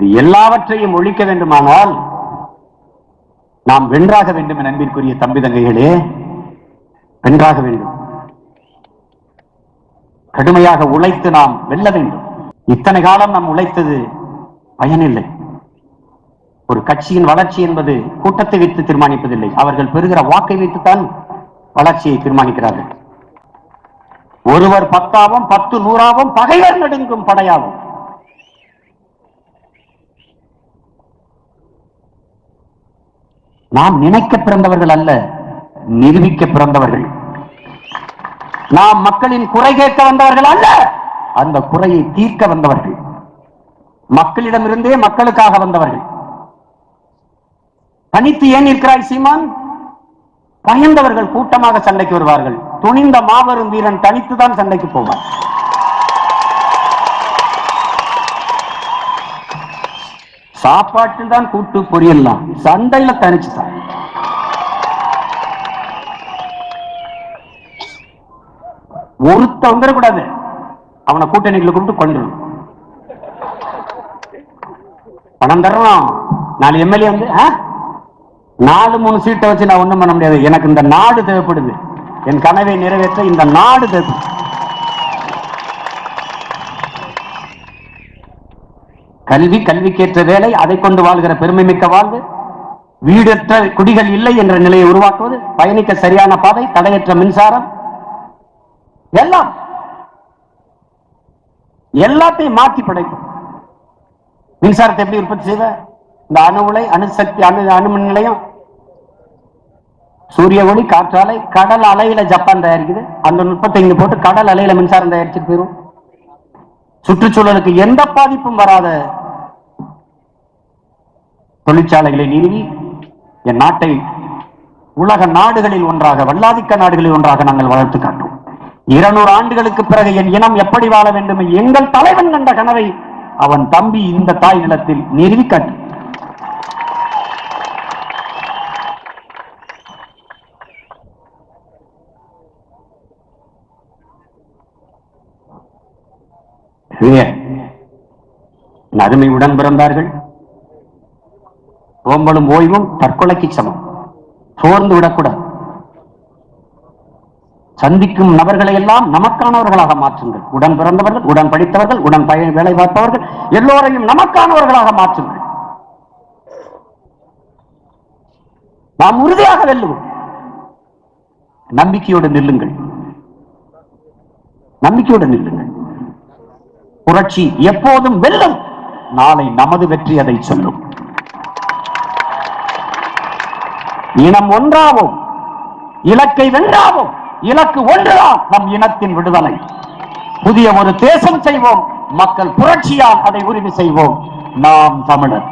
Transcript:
இது எல்லாவற்றையும் ஒழிக்க வேண்டுமானால் நாம் வென்றாக வேண்டும் என் அன்பிற்குரிய தம்பி தங்கைகளே. வென்றாக வேண்டும். கடுமையாக உழைத்து நாம் வெல்ல வேண்டும். இத்தனை காலம் நாம் உழைத்தது பயனில்லை. ஒரு கட்சியின் வளர்ச்சி என்பது கூட்டத்தை வைத்து தீர்மானிப்பதில்லை. அவர்கள் பெறுகிற வாக்கை வைத்துத்தான் வளர்ச்சியை தீர்மானிக்கிறார்கள். ஒருவர் பத்தாவும் பத்து நூறாவும் பகைவர் நடுங்கும் படையாகும். நாம் நினைக்க பிறந்தவர்கள் அல்ல நிரூபிக்க பிறந்தவர்கள். நாம் மக்களின் குறை கேட்க வந்தவர்கள் அல்ல அந்த குறையை தீர்க்க வந்தவர்கள். மக்களிடமிருந்தே மக்களுக்காக வந்தவர்கள். தனித்து ஏன் இருக்கிறாய் சீமான்? பயந்தவர்கள் கூட்டமாக சண்டைக்கு வருவார்கள். துணிந்த மாபெரும் வீரன் தனித்துதான் சண்டைக்கு போவார் சாப்பாட்டில் தான் கூட்டு பொரியலாம் சண்டையில தனிச்சுதான் ஒருத்த வந்துடக்கூடாது. அவனை கூட்டணிகளை கூப்பிட்டு கொண்டு பணம் தரணும். நாலு எம்எல்ஏ வந்து நாலு மூணு சீட்டை வச்சு நான் ஒண்ணும் பண்ண முடியாது. எனக்கு இந்த நாடு தேவைப்படுது. என் கனவை நிறைவேற்ற இந்த நாடு தேவைப்படுது. கல்வி கல்விக்கேற்ற வேலை அதை கொண்டு வாழ்கிற பெருமை மிக்க வாழ்வு. வீடற்ற குடிகள் இல்லை என்ற நிலையை உருவாக்குவது பயணிக்க சரியான பாதை தடையற்ற மின்சாரம். எல்லாம். எல்லாத்தையும் மாற்றி படைக்கும் மின்சாரத்தை எப்படி உற்பத்தி செய்வ? இந்த அணு உலை அணுசக்தி அணு அணுமின் நிலையம். சூரிய ஒளி காற்றாலை கடல் அலையில ஜப்பான் தயாரிக்குது. அந்த நுட்பத்தை இங்க போட்டு கடல் அலையில மின்சாரம் தயாரிச்சுட்டு போயிடும் சுற்றுச்சூழலுக்கு எந்த பாதிப்பும் வராத தொழிற்சாலைகளை நிறுவி என் நாட்டை உலக நாடுகளில் ஒன்றாக வல்லாதிக்க நாடுகளில் ஒன்றாக நாங்கள் வளர்த்து காட்டோம். இருநூறு ஆண்டுகளுக்கு பிறகு என் இனம் எப்படி வாழ வேண்டும் எங்கள் தலைவன் கண்ட கனவை அவன் தம்பி இந்த தாய் நிலத்தில் நிறுவி காட்டு. அருமை உடன் பிறந்தார்கள். ஓம்பலும் ஓய்வும் தற்கொலைக்கு சமம். சோர்ந்து விடக்கூடாது. சந்திக்கும் நபர்களை எல்லாம் நமக்கானவர்களாக மாற்றுங்கள். உடன் பிறந்தவர்கள் உடன் படித்தவர்கள் உடன் பய வேலை பார்ப்பவர்கள் எல்லோரையும் நமக்கானவர்களாக மாற்றுங்கள். நாம் உறுதியாக வெல்லுவோம். நம்பிக்கையோடு நில்லுங்கள். நம்பிக்கையோடு நில்லுங்கள். புரட்சி எப்போதும் வெல்லும். நாளை நமது வெற்றி அதை சொல்லும். இனம் ஒன்றாவும் இலக்கை வென்றாவும் இலக்கு ஒன்றுதான் நம் இனத்தின் விடுதலை. புதிய ஒரு தேசம் செய்வோம் மக்கள் புரட்சியால் அதை உறுதி செய்வோம். நாம் தமிழர்.